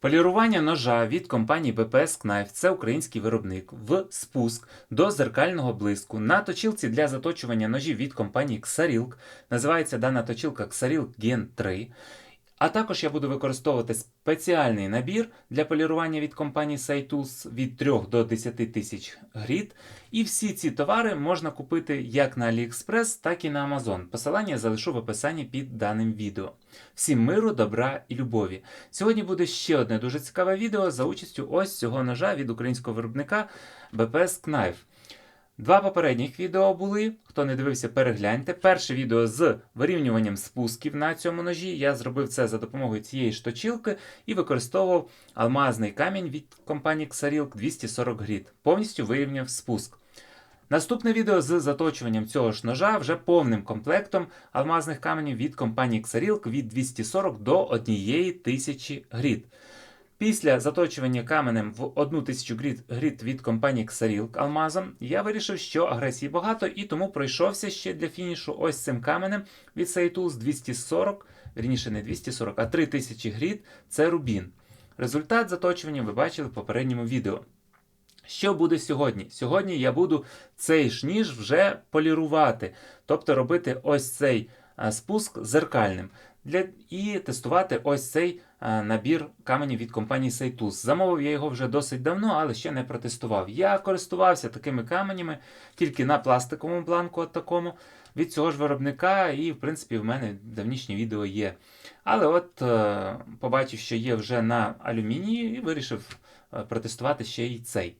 Полірування ножа від компанії BPS Knife – це український виробник в спуск до зеркального блиску на точилці для заточування ножів від компанії Xarilk. Називається дана точилка Xarilk Gen 3. А також я буду використовувати спеціальний набір для полірування від компанії Saitools від 3 до 10 тисяч грід. І всі ці товари можна купити як на AliExpress, так і на Amazon. Посилання я залишу в описанні під даним відео. Всім миру, добра і любові. Сьогодні буде ще одне дуже цікаве відео за участю ось цього ножа від українського виробника BPS Knife. Два попередніх відео були. Хто не дивився, перегляньте. Перше відео з вирівнюванням спусків на цьому ножі. Я зробив це за допомогою цієї ж точилки і використовував алмазний камінь від компанії Xarilk 240 грід. Повністю вирівняв спуск. Наступне відео з заточуванням цього ж ножа вже повним комплектом алмазних каменів від компанії Xarilk від 240 до 1000 грід. Після заточування каменем в 1000 грід, грід від компанії Xarilk алмазом, я вирішив, що агресії багато, і тому пройшовся ще для фінішу ось цим каменем від Saitools 240, вірніше не 240, а 3000 грід це рубін. Результат заточування ви бачили в попередньому відео. Що буде сьогодні? Сьогодні я буду цей ж ніж вже полірувати, тобто робити ось цей спуск зеркальним для, і тестувати ось цей набір каменів від компанії Saitools. Замовив я його вже досить давно, але ще не протестував. Я користувався такими каменями тільки на пластиковому бланку, от такому, від цього ж виробника, і, в принципі, в мене давнішнє відео є. Але от е, побачив, що є вже на алюмінії, і вирішив е, протестувати ще й цей.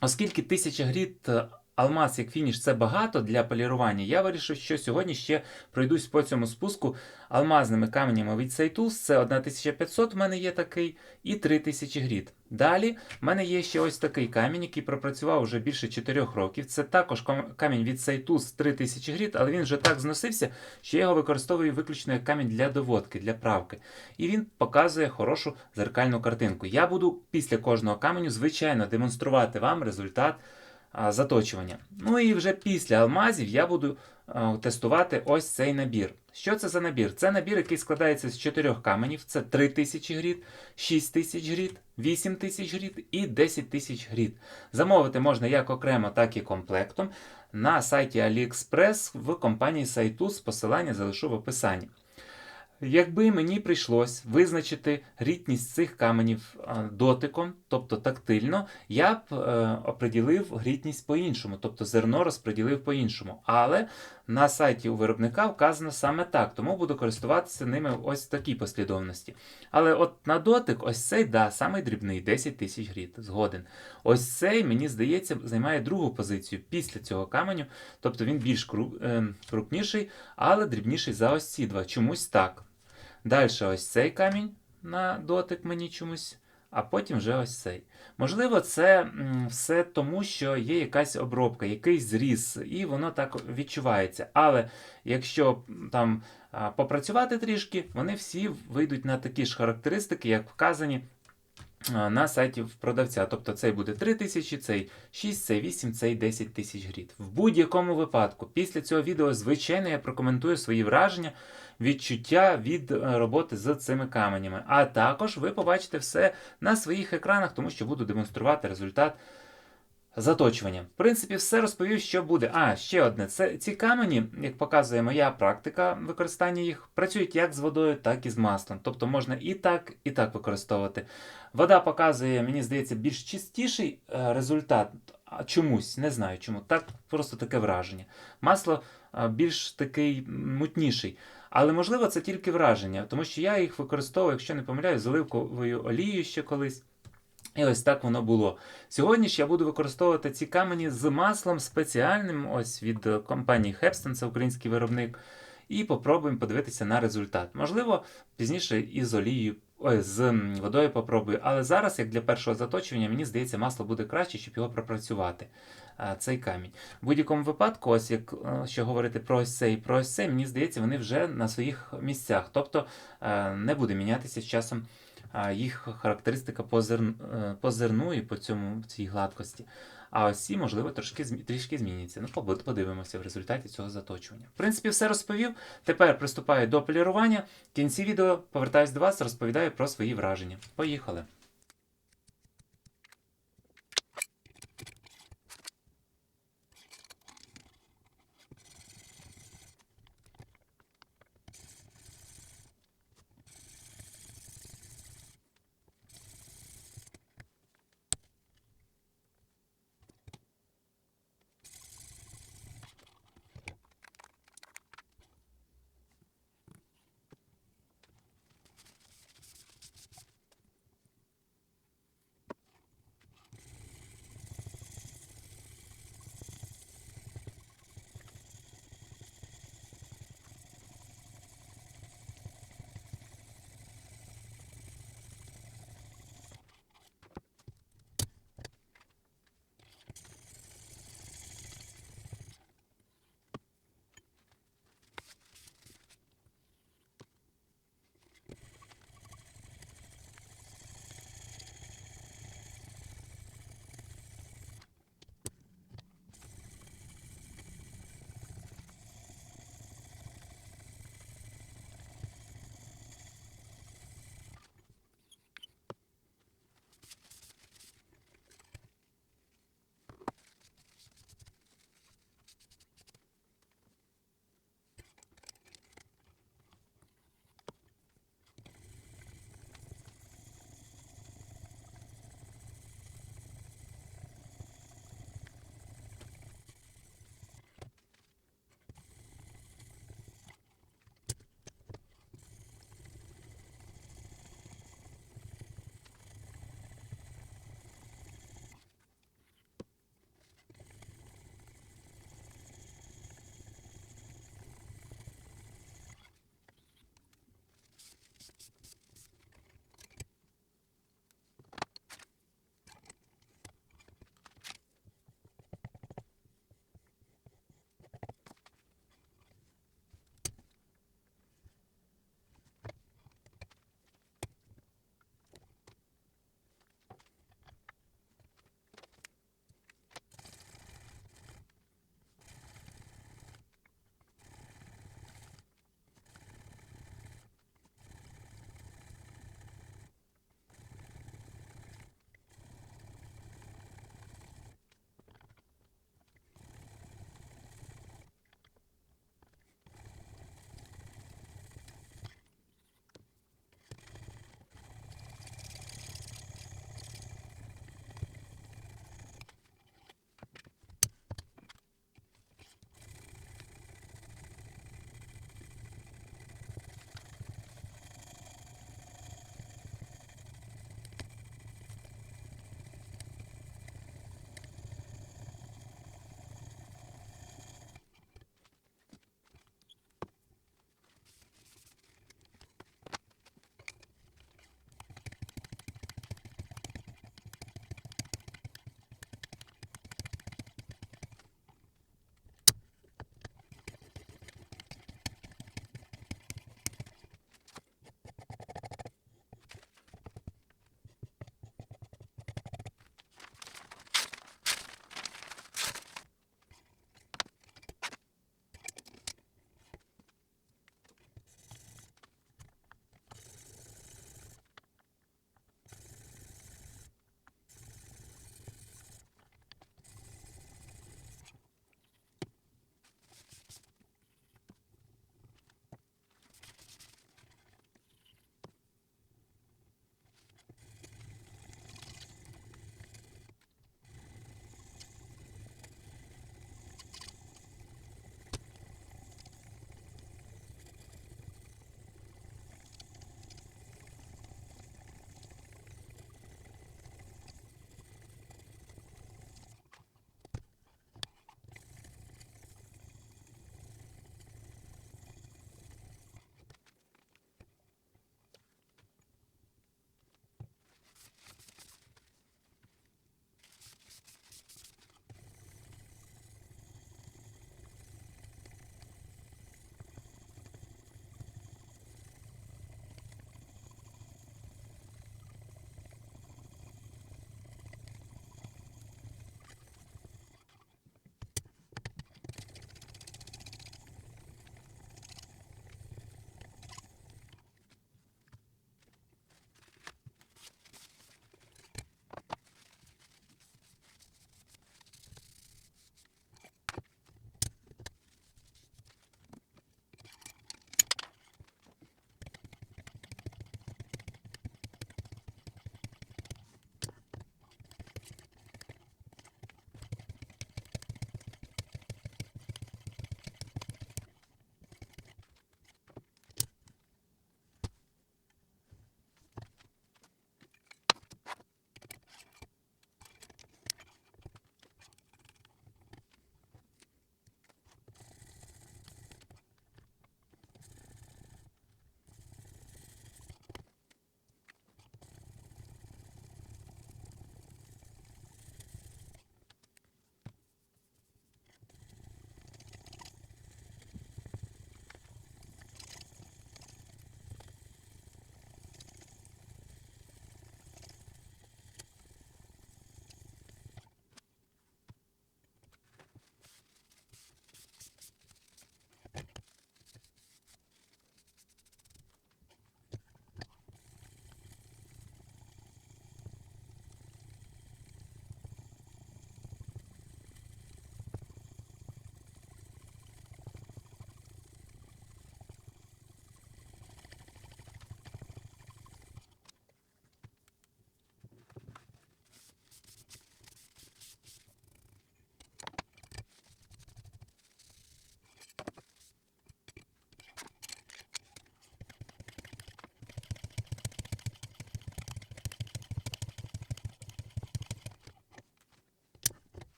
Оскільки 1000 грід е, алмаз як фініш це багато для полірування, я вирішив, що сьогодні ще пройдусь по цьому спуску алмазними каменями від Saitools. Це 1500 в мене є такий, і 3000 грід. Далі в мене є ще ось такий камінь, який пропрацював вже більше 4 років. Це також камінь від Saitools 3000 грід, але він вже так зносився, що я його використовую виключно як камінь для доводки, для правки. І він показує хорошу зеркальну картинку. Я буду після кожного каменю, звичайно, демонструвати вам результат заточування. Ну і вже після алмазів я буду тестувати ось цей набір. Що це за набір? Це набір, який складається з чотирьох каменів: це 3000 грід, 6000 грід, 8000 грід і 10 тисяч грід. Замовити можна як окремо, так і комплектом на сайті AliExpress в компанії Saitools. Посилання залишу в описанні. Якби мені прийшлось визначити рідність цих каменів дотиком, тобто тактильно, я б е, оприділив грітність по-іншому, тобто зерно розподілив по-іншому. Але на сайті у виробника вказано саме так, тому буду користуватися ними ось в такій послідовності. Але от на дотик, ось цей, да, самий дрібний, 10 тисяч гріт, згоден. Ось цей, мені здається, займає другу позицію після цього каменю, тобто він більш кру- е, крупніший, але дрібніший за ось ці два. Чомусь так. Далі ось цей камінь на дотик мені чомусь, а потім вже ось цей. Можливо, це все тому, що є якась обробка, якийсь зріз, і воно так відчувається. Але якщо там попрацювати трішки, вони всі вийдуть на такі ж характеристики, як вказані на сайті продавця. Тобто цей буде 3000, цей 6, цей 8, цей 10 тисяч грід. В будь-якому випадку, після цього відео, звичайно, я прокоментую свої враження, відчуття від е, роботи з цими каменями. А також ви побачите все на своїх екранах, тому що буду демонструвати результат заточування. В принципі, все розповів, що буде. А, ще одне. Це ці камені, як показує моя практика використання їх, працюють як з водою, так і з маслом. Тобто можна і так, і так використовувати. Вода показує, мені здається, більш чистіший е, результат. А чомусь, не знаю чому. Так просто таке враження. Масло е, більш такий мутніший. Але можливо це тільки враження, тому що я їх використовую, якщо не помиляю, з оливковою олією ще колись. І ось так воно було. Сьогодні ж я буду використовувати ці камені з маслом спеціальним, ось від компанії Hepston, це український виробник. І попробуємо подивитися на результат. Можливо, пізніше і з олією, ой, з водою попробую. Але зараз, як для першого заточування, мені здається, масло буде краще, щоб його пропрацювати. Цей камінь. В будь-якому випадку, ось як е, що говорити про ось цей і про ось цей, мені здається, вони вже на своїх місцях. Тобто е, не буде мінятися з часом їх характеристика по, е, по зерну і по цьому цій гладкості. а ось можливо, трошки, трішки зміняться. Ну, подивимося в результаті цього заточування. В принципі, все розповів. Тепер приступаю до полірування. В кінці відео повертаюсь до вас, розповідаю про свої враження. Поїхали!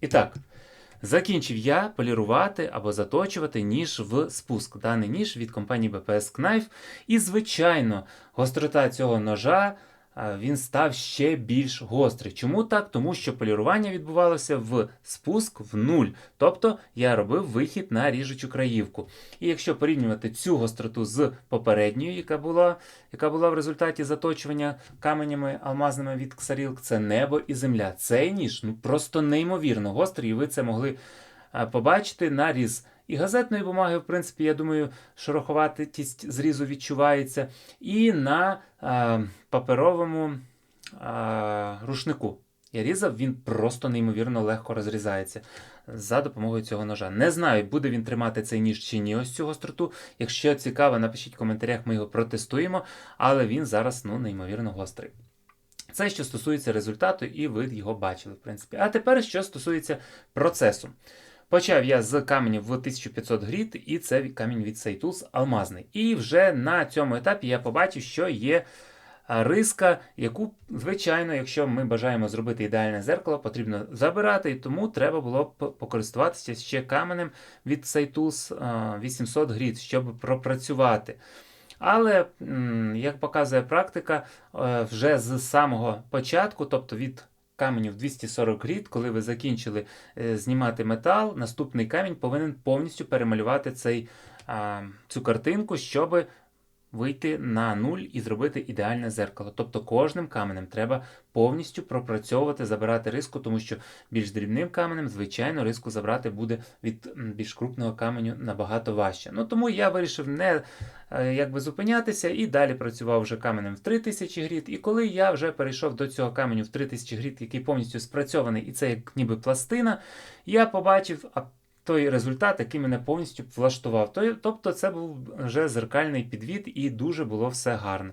І так, закінчив я полірувати або заточувати ніж в спуск. Даний ніж від компанії BPS Knife. І, звичайно, гострота цього ножа. Він став ще більш гострий. Чому так? Тому що полірування відбувалося в спуск в нуль. Тобто я робив вихід на ріжучу краївку. І якщо порівнювати цю гостроту з попередньою, яка була, яка була в результаті заточування каменями алмазними від Ксарілк, це небо і земля. Цей ніж ну просто неймовірно гострий, і ви це могли побачити наріз. І газетної бумаги, в принципі, я думаю, шероховатість зрізу відчувається. І на а, паперовому а, рушнику. Я різав, він просто неймовірно легко розрізається за допомогою цього ножа. Не знаю, буде він тримати цей ніж чи ні, ось цю гостроту. Якщо цікаво, напишіть в коментарях, ми його протестуємо, але він зараз ну, неймовірно гострий. Це що стосується результату, і ви його бачили, в принципі. А тепер, що стосується процесу. Почав я з каменів в 1500 гріт, і це камінь від Seitus алмазний. І вже на цьому етапі я побачив, що є риска, яку, звичайно, якщо ми бажаємо зробити ідеальне зеркало, потрібно забирати, і тому треба було б покористуватися ще каменем від Seitus 800 гріт, щоб пропрацювати. Але, як показує практика, е, вже з самого початку, тобто від каменів 240 гріт, коли ви закінчили е, знімати метал, наступний камінь повинен повністю перемалювати цей, цю картинку, щоб вийти на нуль і зробити ідеальне зеркало. Тобто кожним каменем треба повністю пропрацьовувати, забирати риску, тому що більш дрібним каменем, звичайно, риску забрати буде від більш крупного каменю набагато важче. Ну тому я вирішив не е, якби зупинятися і далі працював вже каменем в 3000 гріт. І коли я вже перейшов до цього каменю в 3000 гріт, який повністю спрацьований, і це як ніби пластина, я побачив. Той результат, який мене повністю влаштував. Тобто це був вже зеркальний підвід, і дуже було все гарно.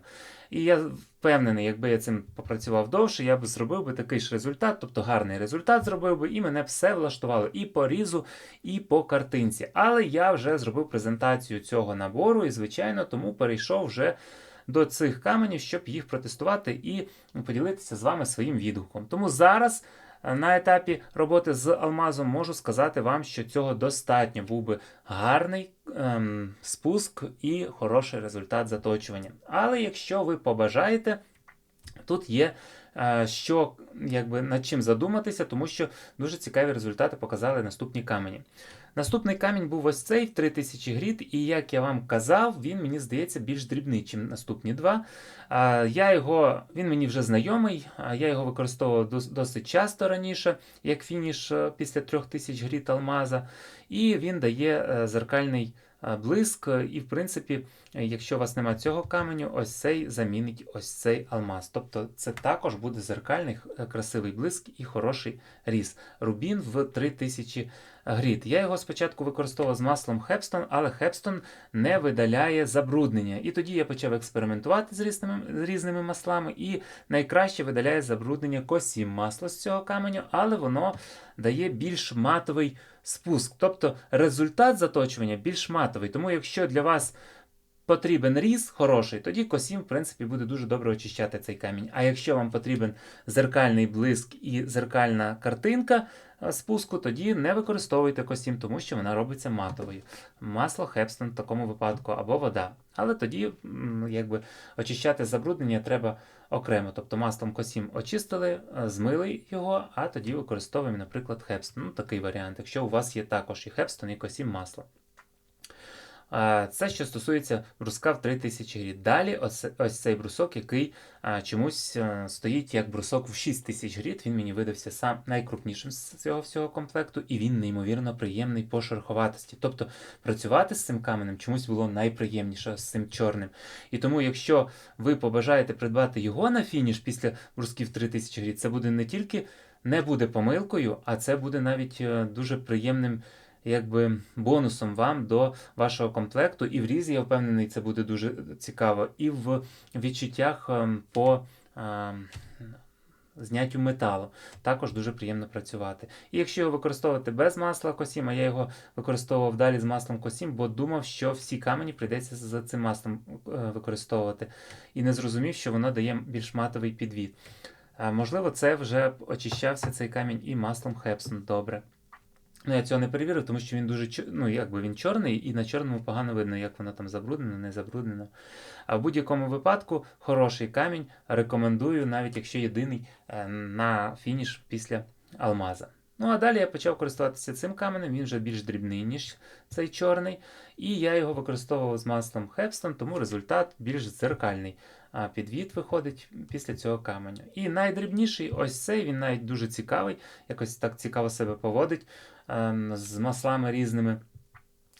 І я впевнений, якби я цим попрацював довше, я б зробив би такий ж результат, тобто гарний результат зробив би, і мене все влаштувало і по різу, і по картинці. Але я вже зробив презентацію цього набору, і, звичайно, тому перейшов вже. До цих каменів, щоб їх протестувати і поділитися з вами своїм відгуком. Тому зараз на етапі роботи з алмазом можу сказати вам, що цього достатньо. Був би гарний ем, спуск і хороший результат заточування. Але якщо ви побажаєте, тут є е, що якби над чим задуматися, тому що дуже цікаві результати показали наступні камені. Наступний камінь був ось цей в 3000 гріт, і як я вам казав, він мені здається більш дрібний, ніж наступні два. Я його, Він мені вже знайомий, я його використовував дос- досить часто раніше, як фініш е, після 3000 гріт алмаза. І він дає е, зеркальний е, блиск. І, в принципі, якщо у вас немає цього каменю, ось цей замінить ось цей алмаз. Тобто це також буде зеркальний е, красивий блиск і хороший різ. Рубін в 3000 гріт. Я його спочатку використовував з маслом Хепстон, але Хепстон не видаляє забруднення. І тоді я почав експериментувати з різними, з різними маслами, і найкраще видаляє забруднення косім масло з цього каменю, але воно дає більш матовий спуск. Тобто результат заточування більш матовий. Тому якщо для вас потрібен різ хороший, тоді косім, в принципі, буде дуже добре очищати цей камінь. А якщо вам потрібен зеркальний блиск і зеркальна картинка е, спуску, тоді не використовуйте косім, тому що вона робиться матовою. Масло Хепстон в такому випадку або вода. Але тоді якби, очищати забруднення треба окремо. Тобто маслом косім очистили, е, змили його, а тоді використовуємо, наприклад, Хепстон. Ну, такий варіант, якщо у вас є також і Хепстон, і косім масло. Це що стосується бруска в 3000 гріт. Далі ось, ось цей брусок, який чомусь а, стоїть як брусок в 6000 гріт. Він мені видався сам найкрупнішим з цього всього комплекту, і він неймовірно приємний по шероховатості. Тобто працювати з цим каменем чомусь було найприємніше з цим чорним. І тому, якщо ви побажаєте придбати його на фініш після брусків 3000 гріт, це буде не тільки не буде помилкою, а це буде навіть е, дуже приємним якби бонусом вам до вашого комплекту. І в різі, я впевнений, це буде дуже цікаво, і в відчуттях ем, по ем, зняттю металу. Також дуже приємно працювати. І якщо його використовувати без масла косім, а я його використовував далі з маслом косім, бо думав, що всі камені прийдеться за цим маслом е, використовувати. І не зрозумів, що воно дає більш матовий підвід. Е, Можливо, це вже очищався цей камінь і маслом Хепсон добре. Ну, я цього не перевірив, тому що він дуже ну, якби він чорний, і на чорному погано видно, як воно там забруднено, не забруднено. А в будь-якому випадку хороший камінь рекомендую, навіть якщо єдиний е, на фініш після алмаза. Ну а далі я почав користуватися цим каменем, він вже більш дрібний, ніж цей чорний. І я його використовував з маслом Хепстон, тому результат більш дзеркальний. А підвід виходить після цього каменю. І найдрібніший ось цей, він навіть дуже цікавий, якось так цікаво себе поводить з маслами різними.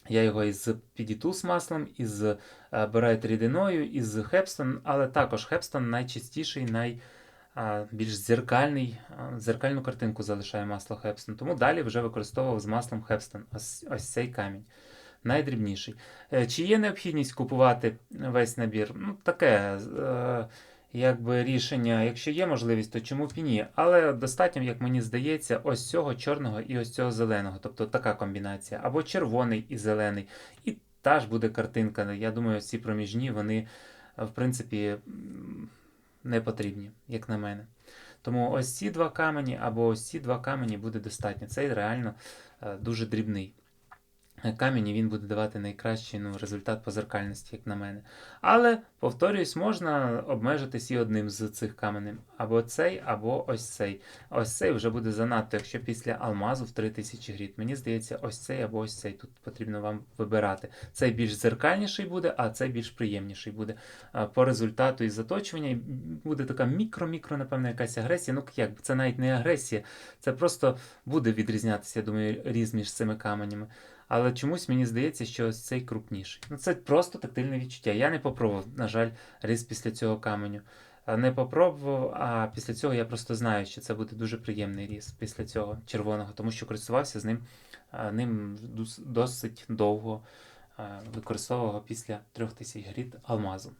Я його із підіту з маслом, із е, Bright рідиною, із Хепстон, але також Хепстон найчастіший, най, а, більш дзеркальний, а, дзеркальну картинку залишає масло Хепстон. Тому далі вже використовував з маслом Хепстон ось, ось цей камінь. Найдрібніший. Е, Чи є необхідність купувати весь набір? Ну, таке е, якби рішення. Якщо є можливість, то чому б і ні? Але достатньо, як мені здається, ось цього чорного і ось цього зеленого. Тобто така комбінація. Або червоний і зелений. І та ж буде картинка. Я думаю, ці проміжні, вони, в принципі, не потрібні, як на мене. Тому ось ці два камені або ось ці два камені буде достатньо. Цей реально е, дуже дрібний. Камінь і він буде давати найкращий ну, результат по зеркальності, як на мене. Але, повторюсь, можна обмежитись і одним з цих каменів. Або цей, або ось цей. Ось цей вже буде занадто, якщо після алмазу в 3000 гріт. Мені здається, ось цей або ось цей. Тут потрібно вам вибирати. Цей більш зеркальніший буде, а цей більш приємніший буде. По результату і заточування буде така мікро-мікро, напевно, якась агресія. Ну, як це навіть не агресія, це просто буде відрізнятися, я думаю, різ між цими каменями. Але чомусь мені здається, що ось цей крупніший. Ну, це просто тактильне відчуття. Я не попробував, на жаль, різ після цього каменю. Не попробував, а після цього я просто знаю, що це буде дуже приємний різ після цього червоного, тому що користувався з ним, ним дос- досить довго, використовував його після 3000 гріт алмазу.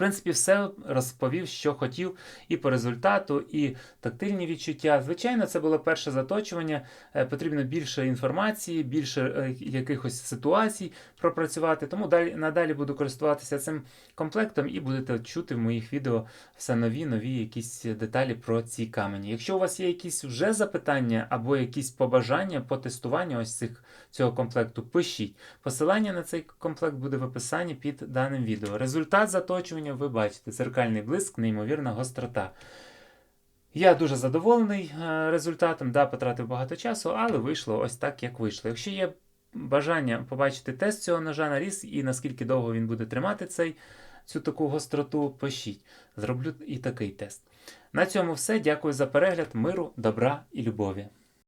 Принципі, все розповів, що хотів, і по результату, і тактильні відчуття. Звичайно, це було перше заточування. Е, Потрібно більше інформації, більше е, якихось ситуацій пропрацювати. Тому далі надалі буду користуватися цим комплектом і будете чути в моїх відео все нові, нові якісь деталі про ці камені. Якщо у вас є якісь вже запитання або якісь побажання по тестуванню ось цих цього комплекту, пишіть. Посилання на цей комплект буде в описанні під даним відео. Результат заточування ви бачите: зеркальний блиск, неймовірна гострота. Я дуже задоволений е, результатом, да, потратив багато часу, але вийшло ось так, як вийшло. Якщо є бажання побачити тест цього ножа на різ і наскільки довго він буде тримати цей, цю таку гостроту, пишіть. Зроблю і такий тест. На цьому все. Дякую за перегляд, миру, добра і любові.